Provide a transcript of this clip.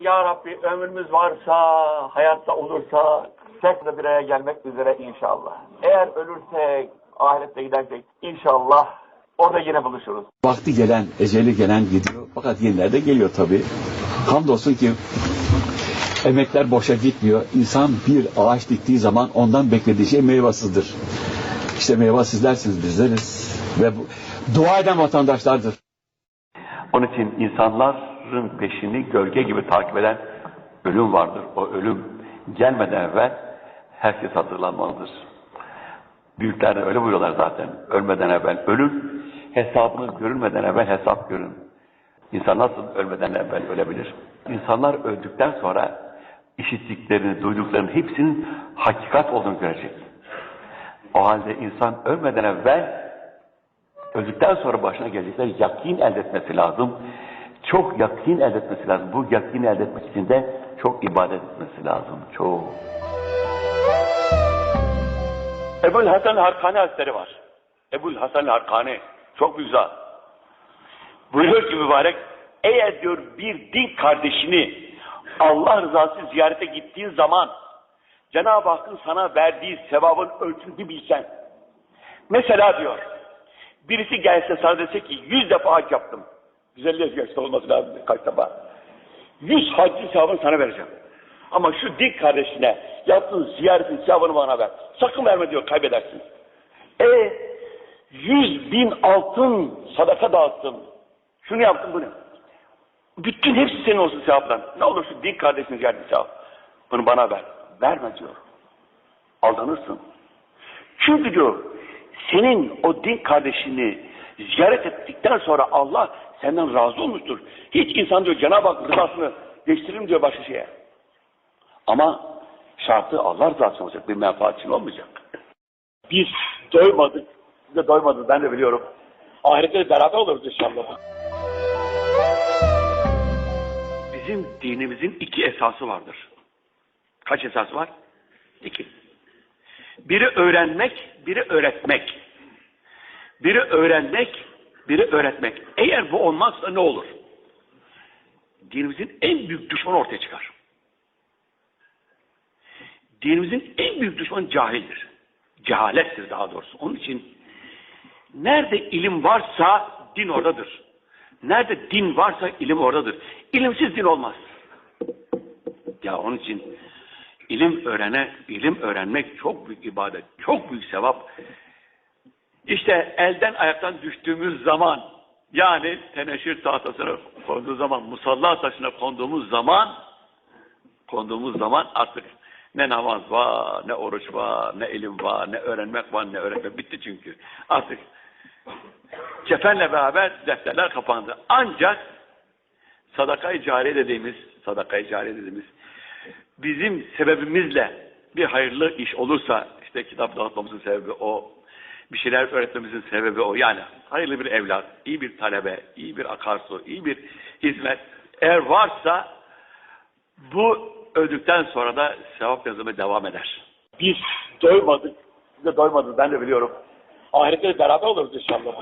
Ya Rabbi ömrümüz varsa, hayatta olursa tekrar bir araya gelmek üzere inşallah. Eğer ölürsek, ahirette gidersek inşallah orada yine buluşuruz. Vakti gelen, eceli gelen gidiyor. Fakat yeniler de geliyor tabii. Hamdolsun ki emekler boşa gitmiyor. İnsan bir ağaç diktiği zaman ondan beklediği şey meyvasızdır. İşte meyve sizlersiniz bizleriz. Ve bu, dua eden vatandaşlardır. Onun için insanların peşini gölge gibi takip eden ölüm vardır. O ölüm gelmeden evvel herkes hazırlanmalıdır. Büyükler de öyle buyuruyorlar zaten. Ölmeden evvel ölün, hesabınız görülmeden evvel hesap görün. İnsan nasıl ölmeden evvel ölebilir? İnsanlar öldükten sonra işittiklerini, duyduklarının hepsinin hakikat olduğunu görecek. O halde insan ölmeden evvel öldükten sonra başına gelecekler yakin elde etmesi lazım. Çok yakin elde etmesi lazım. Bu yakin elde etmek için de çok ibadet etmesi lazım. Çok. Ebul Hasan Harkani Hazretleri var. Ebul Hasan Harkani. Çok güzel. Buyuruyor ki mübarek, eğer diyor bir din kardeşini Allah rızası ziyarete gittiğin zaman Cenab-ı Hakk'ın sana verdiği sevabın ölçüsünü bir bilsen. Mesela diyor, birisi gelse sana dese ki yüz defa hac yaptım. 150 yaşta olması lazım kaç defa. Yüz haccın sevabını sana vereceğim. Ama şu din kardeşine yaptığın ziyaretin sevabını bana ver. Sakın verme diyor kaybedersin. E yüz bin altın sadaka dağıttım. Şunu yaptım bunu. Bütün hepsi senin olsun sevaptan. Ne olur şu din kardeşine ziyaretin sevap. Bunu bana ver. Verme diyor. Aldanırsın. Çünkü diyor senin o din kardeşini ziyaret ettikten sonra Allah senden razı olmuştur. Hiç insan diyor Cenab-ı Hak rızasını değiştiririm diyor başka şeye. Ama şartı Allah rızası olacak. Bir menfaat için olmayacak. Biz doymadık. Siz de doymadınız ben de biliyorum. Ahirette beraber oluruz inşallah. Bizim dinimizin iki esası vardır. Kaç esası var? İki. Biri öğrenmek, biri öğretmek. Biri öğrenmek, biri öğretmek. Eğer bu olmazsa ne olur? Dinimizin en büyük düşmanı ortaya çıkar. Dinimizin en büyük düşmanı cahildir. Cehalettir daha doğrusu. Onun için nerede ilim varsa din oradadır. Nerede din varsa ilim oradadır. İlimsiz din olmaz. Ya onun için ilim öğrene, ilim öğrenmek çok büyük ibadet, çok büyük sevap. İşte elden ayaktan düştüğümüz zaman, yani teneşir tahtasına konduğu zaman, musalla taşına konduğumuz zaman, konduğumuz zaman artık ne namaz var, ne oruç var, ne ilim var, ne öğrenmek var, ne öğretmek bitti çünkü. Artık kefenle beraber defterler kapandı. Ancak sadaka-i cariye dediğimiz, sadaka-i cariye dediğimiz bizim sebebimizle bir hayırlı iş olursa işte kitap dağıtmamızın sebebi o, bir şeyler öğretmemizin sebebi o. Yani hayırlı bir evlat, iyi bir talebe, iyi bir akarsu, iyi bir hizmet eğer varsa bu öldükten sonra da sevap yazımı devam eder. Biz doymadık. Siz de doymadınız ben de biliyorum. Ahirette beraber oluruz inşallah.